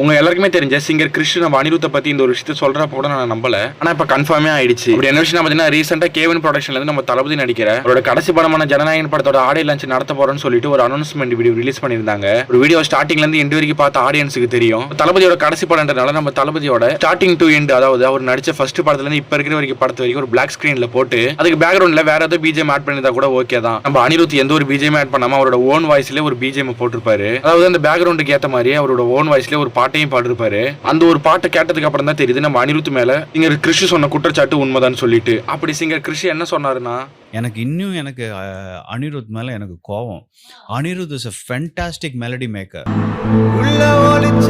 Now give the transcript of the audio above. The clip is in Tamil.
உங்க எல்லாருக்குமே தெரிஞ்ச சிங்கர் கிருஷ்ண நம்ம அனிருத்தை பத்தி இந்த ஒரு விஷயத்த சொல்றப்ப கூட நான் நம்பல. ஆனா இப்ப கன்ஃபார்மே ஆயிடுச்சு. இப்படி என்ன விஷயம் பாத்தீங்கன்னா ரீசெண்டா கேவன் ப்ரொடக்ஷன்ல இருந்து நம்ம தளபதி நடிக்கிற அவரோட கடைசி படமான ஜனநாயகன் படத்தோட ஆடியோ லான்ச் நடத்த போறோம்னு சொல்லிட்டு ஒரு அனௌன்ஸ்மெண்ட் வீடியோ ரிலீஸ் பண்ணிருந்தாங்க ஒரு வீடியோ ஸ்டார்டிங்ல இருந்து எண்டு வரைக்கும் பார்த்த ஆடியன்ஸுக்கு தெரியும். தளபதியோட கடைசி படம்ன்றதுனால நம்ம தளபதியோட ஸ்டார்டிங் டு எண்ட் அதாவது அவர் நடிச்ச ஃபர்ஸ்ட் படத்துல இருந்து இப்ப இருக்கிற வரைக்கும் படத்து வரைக்கும் ஒரு பிளாக் ஸ்கிரீன்ல போட்டு அதுக்கு பேக்ரவுண்ட்ல வேற ஏதோ பிஜிஎம் ஆட் பண்ணிருந்தா கூட ஓகே தான். நம்ம அனிருத் எந்த ஒரு பிஜிஎம் ஆட் பண்ணாம அவரோட ஓன் வாய்ஸ்ல ஒரு பிஜிஎம் போட்டிருப்பாரு. அதாவது அந்த பேக்ரவுண்டுக்கு ஏத்த மாதிரி அவரோட ஓன் வாய்ஸ்ல ஒரு பாட்டு பாட்டையும் பாடிருப்பாரு. அந்த ஒரு பாட்டை கேட்டதுக்கு அப்புறம் தான் தெரியுது நம்ம அனிருத் மேல சிங்கர் கிருஷி சொன்ன குற்றச்சாட்டு உண்மைதான் சொல்லிட்டு. அப்படி சிங்கர் கிருஷி என்ன சொன்னாருன்னா? எனக்கு இன்னும் எனக்கு அனிருத் மேலே எனக்கு கோவம். Anirudh is a fantastic melody maker உள்ள ஒளிச்ச